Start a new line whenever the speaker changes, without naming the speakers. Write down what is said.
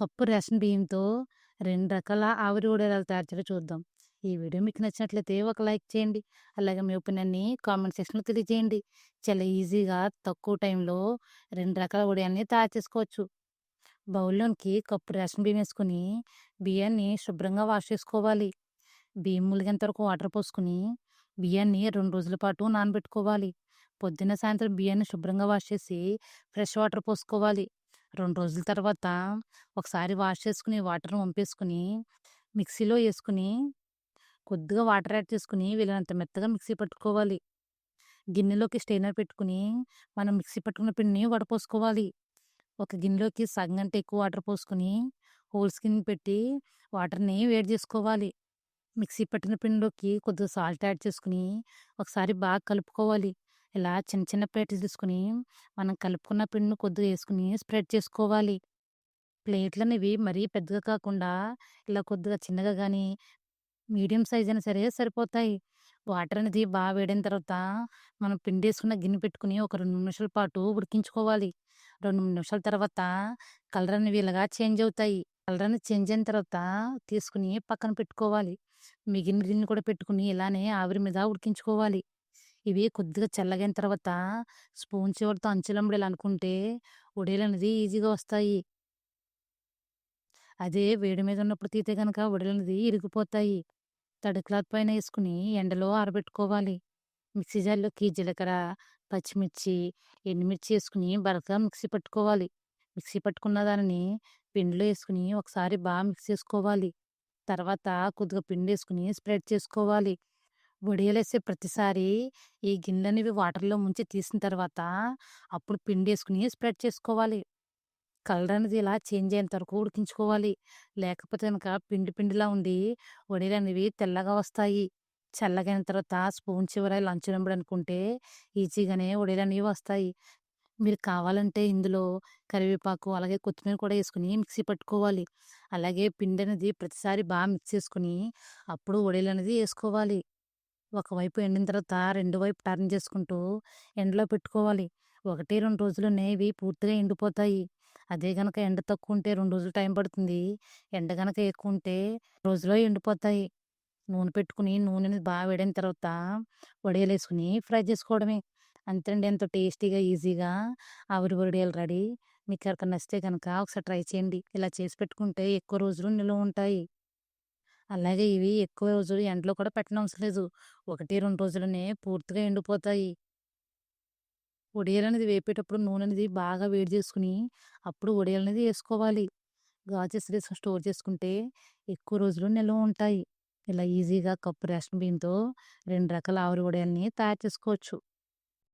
Cup ration బియ్యంతో రెండు రకాల ఆవిరి వడియాలు తయారు చేయడం చూద్దాం. ఈ వీడియో మీకు నచ్చినట్లయితే ఒక లైక్ చేయండి. అలాగే మీ ఒపీనియన్‌ని కామెంట్ సెక్షన్‌లో తెలియజేయండి. చాలా ఈజీగా తక్కువ టైంలో రెండు రకాల వడియాల్ని తయారు చేసుకోవచ్చు. బౌల్‌లోనికి కప్పు రేషన్ బియ్యం వేసుకొని బియ్యాన్ని శుభ్రంగా వాష్ చేసుకోవాలి. బియ్యం ములిగేంత వరకు వాటర్ పోసుకొని బియ్యాన్ని రెండు రోజుల పాటు నానబెట్టుకోవాలి. పొద్దున్న, సాయంత్రం బియ్యాన్ని శుభ్రంగా వాష్ చేసి ఫ్రెష్ వాటర్ పోసుకోవాలి. రెండు రోజుల తర్వాత ఒకసారి వాష్ చేసుకుని వాటర్‌ని వంపేసుకుని మిక్సీలో వేసుకుని కొద్దిగా వాటర్ యాడ్ చేసుకొని వీలైనంత మెత్తగా మిక్సీ పట్టుకోవాలి. గిన్నెలోకి స్టెయినర్ పెట్టుకొని మనం మిక్సీ పట్టుకున్న పిండిని వడపోసుకోవాలి. ఒక గిన్నెలోకి సగం కంటే ఎక్కువ వాటర్ పోసుకొని హోల్ స్కిన్ పెట్టి వాటర్‌ని వేడి చేసుకోవాలి. మిక్సీ పట్టిన పిండిలోకి కొద్దిగా సాల్ట్ యాడ్ చేసుకొని ఒకసారి బాగా కలుపుకోవాలి. ఇలా చిన్న చిన్న ప్లేట్లు తీసుకొని మనం కలుపుకున్న పిండిని కొద్దిగా వేసుకుని స్ప్రెడ్ చేసుకోవాలి. ప్లేట్లు అనేవి మరీ పెద్దగా కాకుండా ఇలా కొద్దిగా చిన్నగా కానీ మీడియం సైజ్ అయినా సరే సరిపోతాయి. వాటర్ అనేది బాగా వేడైన తర్వాత మనం పిండి వేసుకున్న గిన్నె పెట్టుకొని ఒక రెండు నిమిషాల పాటు ఉడికించుకోవాలి. 2, 3 నిమిషాల తర్వాత కలర్ అనేవి ఇలాగా చేంజ్ అవుతాయి. కలర్ అనేది చేంజ్ అయిన తర్వాత తీసుకుని పక్కన పెట్టుకోవాలి. మిగిలిన గిన్నె కూడా పెట్టుకుని ఇలానే ఆవిరి మీద ఉడికించుకోవాలి. ఇవి కొద్దిగా చల్లగైన తర్వాత స్పూన్ చివరితో అంచులెంబడి ఇలా అనుకుంటే అనేది ఈజీగా వస్తాయి. అదే వేడి మీద ఉన్నప్పుడు తీస్తే గనక అనేది ఇరిగిపోతాయి. తడి క్లాత్ పైన వేసుకుని ఎండలో ఆరబెట్టుకోవాలి. మిక్సీ జార్‌లోకి జీలకర్ర, పచ్చిమిర్చి, ఎండుమిర్చి వేసుకుని బరకగా మిక్సీ పట్టుకోవాలి. మిక్సీ పట్టుకున్న దానిని పిండిలో వేసుకుని ఒకసారి బాగా మిక్స్ చేసుకోవాలి. తర్వాత కొద్దిగా పిండి వేసుకుని స్ప్రెడ్ చేసుకోవాలి. వడియాలేసే ప్రతిసారి ఈ గిన్నెనివి వాటర్‌లో ముంచి తీసిన తర్వాత అప్పుడు పిండి వేసుకుని స్ప్రెడ్ చేసుకోవాలి. కలర్ అనేది ఇలా చేంజ్ అయ్యేంత వరకు ఉడికించుకోవాలి. లేకపోతే కనుక పిండి పిండిలా ఉండి వడియాలనేవి తెల్లగా వస్తాయి. చల్లగైన తర్వాత స్పూన్ చివర లంచ్ అంచులెంబడి అనుకుంటే ఈజీగానే వడియాలనేవి వస్తాయి. మీరు కావాలంటే ఇందులో కరివేపాకు, అలాగే కొత్తిమీర కూడా వేసుకుని మిక్సీ పట్టుకోవాలి. అలాగే పిండి అనేది ప్రతిసారి బాగా మిక్స్ చేసుకొని అప్పుడు వడియాలనేది వేసుకోవాలి ఒకవైపు ఎండిన తర్వాత రెండు వైపు టర్న్ చేసుకుంటూ ఎండలో పెట్టుకోవాలి. 1, 2 రోజుల్లోనే ఇవి పూర్తిగా ఎండిపోతాయి. అదే గనక ఎండ తక్కువ ఉంటే రెండు రోజులు టైం పడుతుంది. ఎండ గనక ఎక్కువ ఉంటే రోజులో ఎండిపోతాయి. నూనె పెట్టుకుని నూనె బాగా వేడైన తర్వాత వడియాలు వేసుకుని ఫ్రై చేసుకోవడమే. అంతేండి ఎంతో టేస్టీగా, ఈజీగా ఆవిరి వడియాలు రెడీ. మీకు ఎవరికైనా నచ్చితే కనుక ఒకసారి ట్రై చేయండి. ఇలా చేసి పెట్టుకుంటే ఎక్కువ రోజులు నిలువ ఉంటాయి. అలాగే ఇవి ఎక్కువ రోజులు ఎండలో కూడా పెట్టనవసరం లేదు. ఒకటి రెండు రోజులనే పూర్తిగా ఎండిపోతాయి. వడియాలనేది వేపేటప్పుడు నూనె అనేది బాగా వేడి చేసుకుని అప్పుడు వడియాలనేది వేసుకోవాలి గాజు సీసాలో స్టోర్ చేసుకుంటే ఎక్కువ రోజులు నిల్వ ఉంటాయి. ఇలా ఈజీగా కప్పు రేషన్ బియ్యంతో రెండు రకాల ఆవిరి వడియాల్ని తయారు చేసుకోవచ్చు.